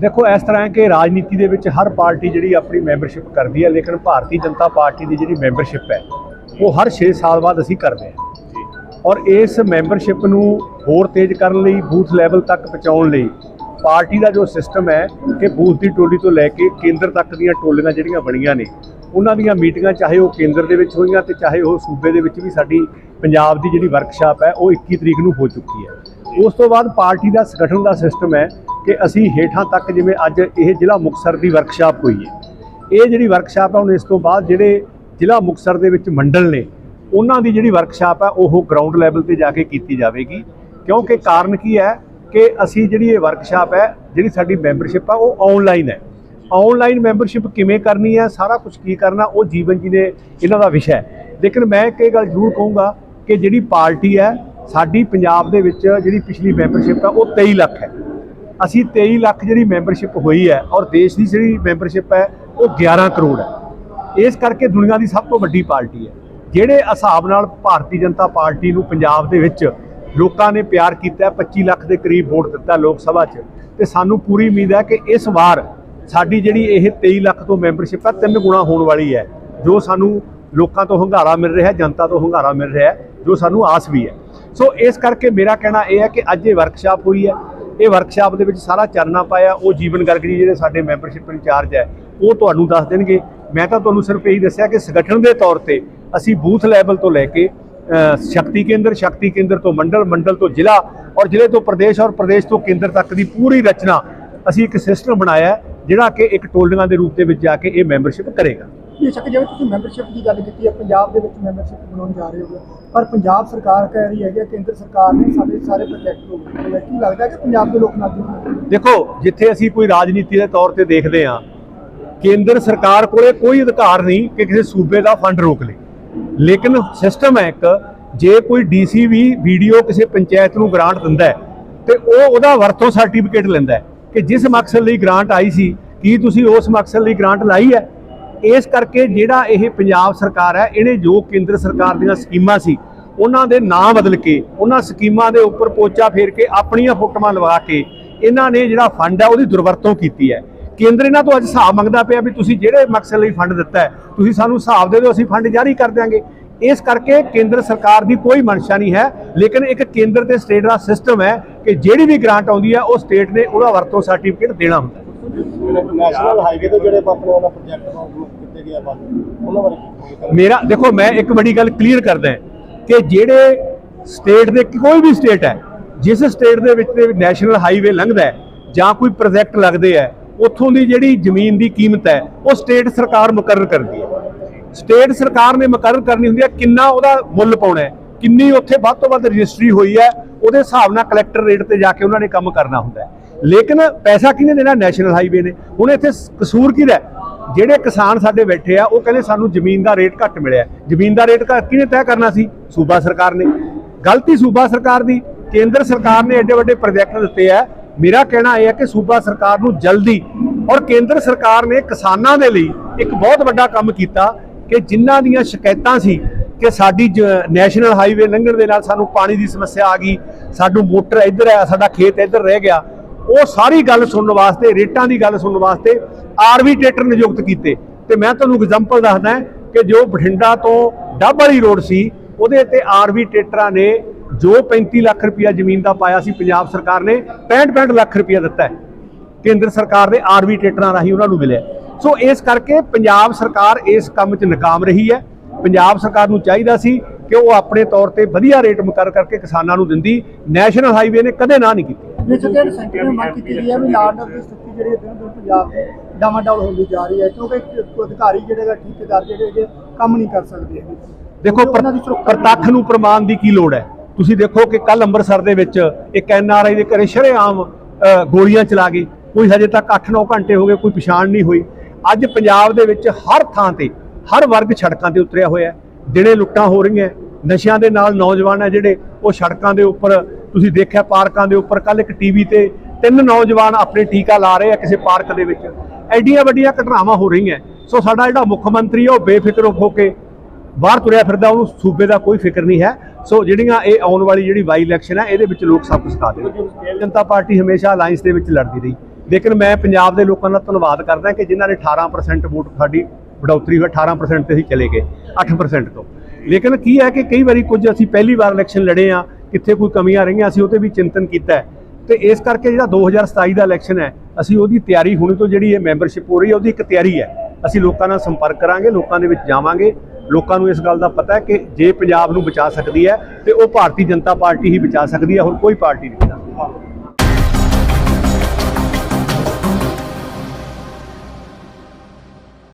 ਦੇਖੋ, ਇਸ ਤਰ੍ਹਾਂ ਹੈ ਕਿ ਰਾਜਨੀਤੀ ਦੇ ਵਿੱਚ ਹਰ ਪਾਰਟੀ ਜਿਹੜੀ ਆਪਣੀ ਮੈਂਬਰਸ਼ਿਪ ਕਰਦੀ ਹੈ, ਲੇਕਿਨ ਭਾਰਤੀ ਜਨਤਾ ਪਾਰਟੀ ਦੀ ਜਿਹੜੀ ਮੈਂਬਰਸ਼ਿਪ ਹੈ, ਉਹ ਹਰ 6 ਸਾਲ ਬਾਅਦ ਅਸੀਂ ਕਰਦੇ ਹਾਂ। ਔਰ ਇਸ ਮੈਂਬਰਸ਼ਿਪ ਨੂੰ ਹੋਰ ਤੇਜ਼ ਕਰਨ ਲਈ, ਬੂਥ ਲੈਵਲ ਤੱਕ ਪਹੁੰਚਾਉਣ ਲਈ ਪਾਰਟੀ ਦਾ ਜੋ ਸਿਸਟਮ ਹੈ ਕਿ ਬੂਥ ਦੀ ਟੋਲੀ ਤੋਂ ਲੈ ਕੇ ਕੇਂਦਰ ਤੱਕ ਦੀਆਂ ਟੋਲੀਆਂ ਜਿਹੜੀਆਂ ਬਣੀਆਂ ਨੇ, ਉਹਨਾਂ ਦੀਆਂ ਮੀਟਿੰਗਾਂ ਚਾਹੇ ਉਹ ਕੇਂਦਰ ਦੇ ਵਿੱਚ ਹੋਈਆਂ ਤੇ ਚਾਹੇ ਉਹ ਸੂਬੇ ਦੇ ਵਿੱਚ ਵੀ ਸਾਡੀ ਪੰਜਾਬ ਦੀ ਜਿਹੜੀ ਵਰਕਸ਼ਾਪ ਹੈ, ਉਹ 21 ਤਰੀਕ ਨੂੰ ਹੋ ਚੁੱਕੀ ਹੈ। ਉਸ ਤੋਂ ਬਾਅਦ ਪਾਰਟੀ ਦਾ ਸੰਗਠਨ ਦਾ ਸਿਸਟਮ ਹੈ ਕਿ ਅਸੀਂ ਹੇਠਾਂ ਤੱਕ ਜਿਵੇਂ ਅੱਜ ਇਹ ਜ਼ਿਲ੍ਹਾ ਮੁਕਤਸਰ ਦੀ ਵਰਕਸ਼ਾਪ ਹੋਈ ਹੈ। ਇਹ ਜਿਹੜੀ ਵਰਕਸ਼ਾਪ ਹੈ, ਹੁਣ ਇਸ ਤੋਂ ਬਾਅਦ ਜਿਹੜੇ ਜ਼ਿਲ੍ਹਾ ਮੁਕਤਸਰ ਦੇ ਵਿੱਚ ਮੰਡਲ ਨੇ, ਉਹਨਾਂ ਦੀ ਜਿਹੜੀ ਵਰਕਸ਼ਾਪ ਹੈ, ਉਹ ਗਰਾਊਂਡ ਲੈਵਲ ਤੇ ਜਾ ਕੇ ਕੀਤੀ ਜਾਵੇਗੀ। ਕਿਉਂਕਿ ਕਾਰਨ ਕੀ ਹੈ ਕਿ ਅਸੀਂ ਜਿਹੜੀ ਇਹ ਵਰਕਸ਼ਾਪ ਹੈ, ਜਿਹੜੀ ਸਾਡੀ ਮੈਂਬਰਸ਼ਿਪ ਆ, ਉਹ ਆਨਲਾਈਨ ਹੈ। ਆਨਲਾਈਨ ਮੈਂਬਰਸ਼ਿਪ ਕਿਵੇਂ ਕਰਨੀ ਹੈ, ਸਾਰਾ ਕੁਝ ਕੀ ਕਰਨਾ, ਉਹ ਜੀਵਨ ਜੀ ਦੇ ਇਹਨਾਂ ਦਾ ਵਿਸ਼ਾ ਹੈ। ਲੇਕਿਨ ਮੈਂ ਇੱਕ ਇਹ ਗੱਲ ਜ਼ਰੂਰ ਕਹੂੰਗਾ ਕਿ ਜਿਹੜੀ ਪਾਰਟੀ ਹੈ ਸਾਡੀ ਪੰਜਾਬ ਦੇ ਵਿੱਚ ਜਿਹੜੀ ਪਿਛਲੀ ਮੈਂਬਰਸ਼ਿਪ ਹੈ ਉਹ 23 ਲੱਖ ਹੈ। ਅਸੀਂ 23 ਲੱਖ ਜਿਹੜੀ ਮੈਂਬਰਸ਼ਿਪ ਹੋਈ ਹੈ ਔਰ ਦੇਸ਼ ਦੀ ਜਿਹੜੀ ਮੈਂਬਰਸ਼ਿਪ ਹੈ ਉਹ 11 ਕਰੋੜ ਹੈ। ਇਸ ਕਰਕੇ ਦੁਨੀਆ ਦੀ ਸਭ ਤੋਂ ਵੱਡੀ ਪਾਰਟੀ ਹੈ। ਜਿਹੜੇ ਹਿਸਾਬ ਨਾਲ ਭਾਰਤੀ ਜਨਤਾ ਪਾਰਟੀ ਨੂੰ ਪੰਜਾਬ ਦੇ ਵਿੱਚ ਲੋਕਾਂ ਨੇ ਪਿਆਰ ਕੀਤਾ ਹੈ, 25 ਲੱਖ ਦੇ ਕਰੀਬ ਵੋਟ ਦਿੱਤਾ ਲੋਕ ਸਭਾ 'ਚ ਤੇ ਸਾਨੂੰ ਪੂਰੀ ਉਮੀਦ ਹੈ ਕਿ ਇਸ ਵਾਰ ਸਾਡੀ ਜਿਹੜੀ ਇਹ 23 ਲੱਖ ਤੋਂ ਮੈਂਬਰਸ਼ਿਪ ਹੈ ਤਿੰਨ ਗੁਣਾ ਹੋਣ ਵਾਲੀ ਹੈ। ਜੋ ਸਾਨੂੰ ਲੋਕਾਂ ਤੋਂ ਹੰਗਾਰਾ ਮਿਲ ਰਿਹਾ ਹੈ ਜਨਤਾ ਤੋਂ ਹੰਗਾਰਾ ਮਿਲ ਰਿਹਾ ਹੈ ਜੋ ਸਾਨੂੰ ਆਸ ਵੀ ਹੈ। ਸੋ ਇਸ ਕਰਕੇ ਮੇਰਾ ਕਹਿਣਾ ਇਹ ਹੈ ਕਿ ਅੱਜ ਇਹ ਵਰਕਸ਼ਾਪ ਹੋਈ ਹੈ। ਇਹ ਵਰਕਸ਼ਾਪ ਦੇ ਵਿੱਚ ਸਾਰਾ ਚਰਨਾ ਪਾਇਆ, ਉਹ ਜੀਵਨ ਗਰਗ ਜੀ ਜਿਹੜੇ ਸਾਡੇ ਮੈਂਬਰਸ਼ਿਪ ਇੰਚਾਰਜ ਹੈ, ਉਹ ਤੁਹਾਨੂੰ ਦੱਸ ਦੇਣਗੇ। ਮੈਂ ਤਾਂ ਤੁਹਾਨੂੰ ਸਿਰਫ ਇਹੀ ਦੱਸਿਆ ਕਿ ਸੰਗਠਨ ਦੇ ਤੌਰ ਤੇ ਅਸੀਂ ਬੂਥ ਲੈਵਲ ਤੋਂ ਲੈ ਕੇ ਸ਼ਕਤੀ ਕੇਂਦਰ ਸ਼ਕਤੀ ਕੇਂਦਰ ਤੋਂ ਮੰਡਲ ਮੰਡਲ ਤੋਂ ਜ਼ਿਲ੍ਹਾ ਔਰ ਜ਼ਿਲ੍ਹੇ ਤੋਂ ਪ੍ਰਦੇਸ਼ ਔਰ ਪ੍ਰਦੇਸ਼ ਤੋਂ ਕੇਂਦਰ ਤੱਕ ਦੀ ਪੂਰੀ ਰਚਨਾ ਅਸੀਂ ਇੱਕ ਸਿਸਟਮ ਬਣਾਇਆ ਜਿਹੜਾ ਕਿ ਇੱਕ ਟੋਲੀਆਂ ਦੇ ਰੂਪ ਦੇ ਵਿੱਚ ਜਾ ਕੇ ਇਹ ਮੈਂਬਰਸ਼ਿਪ ਕਰੇਗਾ। ਬੇਸ਼ੱਕ ਜਿਵੇਂ ਤੁਸੀਂ ਮੈਂਬਰਸ਼ਿਪ ਦੀ ਗੱਲ ਕੀਤੀ ਹੈ, ਪੰਜਾਬ ਦੇ ਵਿੱਚ ਮੈਂਬਰਸ਼ਿਪ ਬਣਾਉਣ ਜਾ ਰਹੇ ਹੋ। ਪਰ ਪੰਜਾਬ ਸਰਕਾਰ ਕਹਿ ਰਹੀ ਹੈ ਕਿ ਕੇਂਦਰ ਸਰਕਾਰ ਨੇ ਸਾਡੇ ਸਾਰੇ ਪ੍ਰੋਜੈਕਟ ਰੋਕ ਕੀ ਲੱਗਦਾ ਕਿ ਪੰਜਾਬ ਦੇ ਲੋਕ ਨਾਲ ਦੇਖੋ, ਜਿੱਥੇ ਅਸੀਂ ਕੋਈ ਰਾਜਨੀਤੀ ਦੇ ਤੌਰ ਤੇ ਦੇਖਦੇ ਹਾਂ, ਕੇਂਦਰ ਸਰਕਾਰ ਕੋਲੇ ਕੋਈ ਅਧਿਕਾਰ ਨਹੀਂ ਕਿ ਕਿਸੇ ਸੂਬੇ ਦਾ ਫੰਡ ਰੋਕ ਲੇ। ਲੇਕਿਨ ਸਿਸਟਮ ਹੈ ਇੱਕ, ਜੇ ਕੋਈ ਡੀਸੀ ਵੀ ਵੀਡੀਓ ਕਿਸੇ ਪੰਚਾਇਤ ਨੂੰ ਗ੍ਰਾਂਟ ਦਿੰਦਾ ਹੈ, ਤੇ ਉਹ ਉਹਦਾ ਵਰਤੋਂ ਸਰਟੀਫਿਕੇਟ ਲੈਂਦਾ ਹੈ ਕਿ ਜਿਸ ਮਕਸਦ ਲਈ ਗ੍ਰਾਂਟ ਆਈ ਸੀ, ਕੀ ਤੁਸੀਂ ਉਸ ਮਕਸਦ ਲਈ ਗ੍ਰਾਂਟ ਲਾਈ ਹੈ? ਇਸ ਕਰਕੇ ਜਿਹੜਾ ਇਹ ਪੰਜਾਬ ਸਰਕਾਰ ਹੈ, ਇਹਨੇ ਜੋ ਕੇਂਦਰ ਸਰਕਾਰ ਦੀਆਂ ਸਕੀਮਾਂ ਸੀ, ਉਹਨਾਂ ਦੇ ਨਾਂ ਬਦਲ ਕੇ, ਉਹਨਾਂ ਸਕੀਮਾਂ ਦੇ ਉੱਪਰ ਪੋਚਾ ਫੇਰ ਕੇ ਆਪਣੀਆਂ ਫੋਟੋਆਂ ਲਵਾ ਕੇ ਇਹਨਾਂ ਨੇ ਜਿਹੜਾ ਫੰਡ ਹੈ, ਉਹਦੀ ਦੁਰਵਰਤੋਂ ਕੀਤੀ ਹੈ। ਕੇਂਦਰ ਇਹਨਾਂ ਤੋਂ ਅੱਜ ਹਿਸਾਬ ਮੰਗਦਾ ਪਿਆ ਵੀ ਤੁਸੀਂ ਜਿਹੜੇ ਮਕਸਦ ਲਈ ਫੰਡ ਦਿੱਤਾ ਹੈ, ਤੁਸੀਂ ਸਾਨੂੰ ਹਿਸਾਬ ਦੇ ਦਿਓ, ਅਸੀਂ ਫੰਡ ਜਾਰੀ ਕਰ ਦਿਆਂਗੇ। ਇਸ ਕਰਕੇ ਕੇਂਦਰ ਸਰਕਾਰ ਦੀ ਕੋਈ ਮਨਸ਼ਾ ਨਹੀਂ ਹੈ, ਲੇਕਿਨ ਇੱਕ ਕੇਂਦਰ ਤੇ ਸਟੇਟ ਦਾ ਸਿਸਟਮ ਹੈ ਕਿ ਜਿਹੜੀ ਵੀ ਗ੍ਰਾਂਟ ਆਉਂਦੀ ਹੈ, ਉਹ ਸਟੇਟ ਨੇ ਉਹਦਾ ਵਰਤੋਂ ਸਰਟੀਫਿਕੇਟ ਦੇਣਾ ਹੁੰਦਾ ਨੈਸ਼ਨਲ ਹਾਈਵੇ ਤੇ ਜਿਹੜੇ ਆਪਣੇ ਉਹਨਾਂ ਪ੍ਰੋਜੈਕਟ ਕੀਤੇ ਗਏ ਆ ਉਹਨਾਂ ਬਾਰੇ ਮੇਰਾ, ਦੇਖੋ, ਮੈਂ ਇੱਕ ਬੜੀ ਗੱਲ ਕਲੀਅਰ ਕਰਦਾ ਕਿ ਜਿਹੜੇ ਸਟੇਟ ਦੇ, ਕੋਈ ਵੀ ਸਟੇਟ ਹੈ, ਜਿਸ ਸਟੇਟ ਦੇ ਵਿੱਚ ਦੇ ਨੈਸ਼ਨਲ ਹਾਈਵੇ ਲੰਘਦਾ ਹੈ ਜਾਂ ਕੋਈ ਪ੍ਰੋਜੈਕਟ ਲੱਗਦੇ ਹੈ, ਉੱਥੋਂ ਦੀ ਜਿਹੜੀ ਜ਼ਮੀਨ ਦੀ ਕੀਮਤ ਹੈ, ਉਹ ਸਟੇਟ ਸਰਕਾਰ ਮੁਕਰਰ ਕਰਦੀ ਹੈ। ਸਟੇਟ ਸਰਕਾਰ ਨੇ ਮੁਕਰਰ ਕਰਨੀ ਹੁੰਦੀ ਹੈ ਕਿੰਨਾ ਉਹਦਾ ਮੁੱਲ ਪਾਉਣਾ ਹੈ, ਕਿੰਨੀ ਉੱਥੇ ਵੱਧ ਤੋਂ ਵੱਧ ਰਜਿਸਟਰੀ ਹੋਈ ਹੈ, ਉਹਦੇ ਹਿਸਾਬ ਨਾਲ ਕਲੈਕਟਰ ਰੇਟ ਤੇ ਜਾ ਕੇ ਉਹਨਾਂ ਨੇ ਕੰਮ ਕਰਨਾ ਹੁੰਦਾ ਹੈ। ਲੇਕਿਨ ਪੈਸਾ ਕਿਹਨੇ ਦੇਣਾ? ਨੈਸ਼ਨਲ ਹਾਈਵੇ ਨੇ। ਹੁਣ ਇੱਥੇ ਕਸੂਰ ਕਿਹਦਾ ਜਿਹੜੇ ਕਿਸਾਨ ਸਾਡੇ ਬੈਠੇ ਆ, ਉਹ ਕਹਿੰਦੇ ਸਾਨੂੰ ਜ਼ਮੀਨ ਦਾ ਰੇਟ ਘੱਟ ਮਿਲਿਆ। ਜ਼ਮੀਨ ਦਾ ਰੇਟ ਘੱਟ ਕਿਹਨੇ ਤੈਅ ਕਰਨਾ ਸੀ? ਸੂਬਾ ਸਰਕਾਰ ਨੇ। ਗਲਤੀ ਸੂਬਾ ਸਰਕਾਰ ਦੀ। ਕੇਂਦਰ ਸਰਕਾਰ ਨੇ ਐਡੇ ਵੱਡੇ ਪ੍ਰੋਜੈਕਟ ਦਿੱਤੇ ਆ। ਮੇਰਾ ਕਹਿਣਾ ਇਹ ਹੈ ਕਿ ਸੂਬਾ ਸਰਕਾਰ ਨੂੰ ਜਲਦੀ ਔਰ ਕੇਂਦਰ ਸਰਕਾਰ ਨੇ ਕਿਸਾਨਾਂ ਦੇ ਲਈ ਇੱਕ ਬਹੁਤ ਵੱਡਾ ਕੰਮ ਕੀਤਾ ਕਿ ਜਿਨ੍ਹਾਂ ਦੀਆਂ ਸ਼ਿਕਾਇਤਾਂ ਸੀ ਕਿ ਸਾਡੀ ਜ- ਨੈਸ਼ਨਲ ਹਾਈਵੇ ਲੰਘਣ ਦੇ ਨਾਲ ਸਾਨੂੰ ਪਾਣੀ ਦੀ ਸਮੱਸਿਆ ਆ ਗਈ। ਸਾਨੂੰ ਮੋਟਰ ਇੱਧਰ ਹੈ ਸਾਡਾ ਖੇਤ ਇੱਧਰ ਰਹਿ ਗਿਆ। ਉਹ ਸਾਰੀ ਗੱਲ ਸੁਣਨ ਵਾਸਤੇ, ਰੇਟਾਂ ਦੀ ਗੱਲ ਸੁਣਨ ਵਾਸਤੇ ਆਰਬੀਟ੍ਰੇਟਰ ਨਿਯੁਕਤ ਕੀਤੇ। ਤੇ ਮੈਂ ਤੁਹਾਨੂੰ ਐਗਜ਼ਾਮਪਲ ਦੱਸਦਾ ਕਿ ਜੋ ਬਠਿੰਡਾ ਤੋਂ ਡੱਬ ਵਾਲੀ ਰੋਡ ਸੀ, ਉਹਦੇ ਤੇ ਆਰਬੀਟ੍ਰੇਟਰਾਂ ਨੇ ਜੋ 35 ਲੱਖ ਰੁਪਇਆ ਜ਼ਮੀਨ ਦਾ ਪਾਇਆ ਸੀ, ਪੰਜਾਬ ਸਰਕਾਰ ਨੇ 65 65 ਲੱਖ ਰੁਪਇਆ ਦਿੱਤਾ ਹੈ। ਕੇਂਦਰ ਸਰਕਾਰ ਦੇ ਆਰਬੀਟ੍ਰੇਟਰਾਂ ਰਾਹੀਂ ਉਹਨਾਂ ਨੂੰ ਮਿਲਿਆ ਸੋ ਇਸ ਕਰਕੇ ਪੰਜਾਬ ਸਰਕਾਰ ਇਸ ਕੰਮ 'ਚ ਨਾਕਾਮ ਰਹੀ ਹੈ। ਪੰਜਾਬ ਸਰਕਾਰ ਨੂੰ ਚਾਹੀਦਾ ਸੀ ਕਿ ਉਹ ਆਪਣੇ ਤੌਰ ਤੇ ਵਧੀਆ ਰੇਟ ਮੁਕਰ ਕਰਕੇ ਕਿਸਾਨਾਂ ਨੂੰ ਦਿੰਦੀ। ਨੈਸ਼ਨਲ ਹਾਈਵੇ ਨੇ ਕਦੇ ਨਾ ਨਹੀਂ ਕੀਤੀ। ਜਿਹੜੇ ਸੈਂਟਰ ਨੇ ਮੰਗ ਕੀਤੀ ਹੈ ਵੀ ਲਾਰਡ ਦੀ ਸਥਿਤੀ ਜਿਹੜੀ ਹੈ ਦਿਨੋਂ ਪੰਜਾਬ ਦੀ ਡਾਮਾਡੋਲ ਹੁੰਦੀ ਜਾ ਰਹੀ ਹੈ ਕਿਉਂਕਿ ਅਧਿਕਾਰੀ ਜਿਹੜੇ ਹੈਗੇ ਠੇਕੇਦਾਰ ਜਿਹੜੇ ਹੈਗੇ ਕੰਮ ਨਹੀਂ ਕਰ ਸਕਦੇ ਦੇਖੋ ਦੀ ਪ੍ਰਤੱਖ ਨੂੰ ਪ੍ਰਮਾਣ ਦੀ ਕੀ ਲੋੜ ਹੈ? ਤੁਸੀਂ ਦੇਖੋ ਕਿ ਕੱਲ ਅੰਮ੍ਰਿਤਸਰ ਦੇ ਵਿੱਚ ਇੱਕ ਐਨਆਰਆਈ ਦੇ ਘਰੇ ਸ਼ਰੇਆਮ ਅ, ਗੋਲੀਆਂ ਚਲਾ ਗਏ ਕੋਈ ਹਜੇ ਤੱਕ 8-9 ਘੰਟੇ ਹੋ ਗਏ ਕੋਈ ਪਛਾਣ ਨਹੀਂ ਹੋਈ। ਅੱਜ ਪੰਜਾਬ ਦੇ ਵਿੱਚ ਹਰ ਥਾਂ ਤੇ ਹਰ ਵਰਗ ਸੜਕਾਂ ਤੇ ਉਤਰਿਆ ਹੋਇਆ ਦਿਨੇ ਲੁੱਟਾਂ ਹੋ ਰਹੀਆਂ ਨਸ਼ਿਆਂ ਦੇ ਨਾਲ ਨੌਜਵਾਨ ਹੈ ਜਿਹੜੇ ਉਹ ਸੜਕਾਂ ਦੇ ਉੱਪਰ ਤੁਸੀਂ ਦੇਖਿਆ ਪਾਰਕਾਂ ਦੇ ਉੱਪਰ ਕੱਲ ਇੱਕ ਟੀਵੀ ਤੇ ਤਿੰਨ ਨੌਜਵਾਨ ਆਪਣੇ ਟੀਕਾ ਲਾ ਰਹੇ ਆ ਕਿਸੇ ਪਾਰਕ ਦੇ ਵਿੱਚ। ਐਡੀਆਂ ਵੱਡੀਆਂ ਘਟਨਾਵਾਂ ਹੋ ਰਹੀਆਂ। ਸੋ ਸਾਡਾ ਜਿਹੜਾ ਮੁੱਖ ਮੰਤਰੀ ਹੈ ਉਹ ਬੇਫਿਕਰ ਹੋ ਕੇ ਬਾਹਰ ਤੁਰਿਆ ਫਿਰਦਾ, ਉਹਨੂੰ ਸੂਬੇ ਦਾ ਕੋਈ ਫਿਕਰ ਨਹੀਂ ਹੈ। ਸੋ ਜਿਹੜੀਆਂ ਇਹ ਆਉਣ ਵਾਲੀ ਜਿਹੜੀ ਬਾਈ ਇਲੈਕਸ਼ਨ ਹੈ ਇਹਦੇ ਵਿੱਚ ਲੋਕ ਸਭ ਕੁਝ ਸਿਖਾ ਦੇਣਗੇ। ਜਨਤਾ ਪਾਰਟੀ ਹਮੇਸ਼ਾ ਅਲਾਈਅੰਸ ਦੇ ਵਿੱਚ ਲੜਦੀ ਰਹੀ। ਲੇਕਿਨ ਮੈਂ ਪੰਜਾਬ ਦੇ ਲੋਕਾਂ ਦਾ ਧੰਨਵਾਦ ਕਰਦਾ ਕਿ ਜਿਨ੍ਹਾਂ ਨੇ 18% ਵੋਟ ਸਾਡੀ ਵਡੌਤਰੀ ਹੋਈ 18% ਤੇ ਅਸੀਂ ਚਲੇ ਗਏ 8% ਤੋਂ। ਲੇਕਿਨ ਕੀ ਹੈ ਕਿ ਕਈ ਵਾਰੀ ਕੁਝ ਅਸੀਂ ਪਹਿਲੀ ਵਾਰ ਇਲੈਕਸ਼ਨ ਲੜੇ ਆ ਕਿੱਥੇ ਕੋਈ ਕਮੀਆਂ ਰਹੀਆਂ, ਅਸੀਂ ਉਹਤੇ ਵੀ ਚਿੰਤਨ ਕੀਤਾ ਹੈ। ਤੇ ਇਸ ਕਰਕੇ ਜਿਹੜਾ 2027 ਦਾ ਇਲੈਕਸ਼ਨ ਹੈ, ਅਸੀਂ ਉਹਦੀ ਤਿਆਰੀ ਹੁਣ ਤੋਂ ਜਿਹੜੀ ਇਹ ਮੈਂਬਰਸ਼ਿਪ ਹੋ ਰਹੀ ਹੈ, ਉਹਦੀ ਇੱਕ ਤਿਆਰੀ ਹੈ। ਅਸੀਂ ਲੋਕਾਂ ਨਾਲ ਸੰਪਰਕ ਕਰਾਂਗੇ, ਲੋਕਾਂ ਦੇ ਵਿੱਚ ਜਾਵਾਂਗੇ। ਲੋਕਾਂ ਨੂੰ ਇਸ ਗੱਲ ਦਾ ਪਤਾ ਹੈ ਕਿ ਜੇ ਪੰਜਾਬ ਨੂੰ ਬਚਾ ਸਕਦੀ ਹੈ, ਤੇ ਉਹ ਭਾਰਤੀ ਜਨਤਾ ਪਾਰਟੀ ਹੀ ਬਚਾ ਸਕਦੀ ਹੈ ਹੋਰ ਕੋਈ ਪਾਰਟੀ ਨਹੀਂ। ਬਚਾ ਸਕਦੀ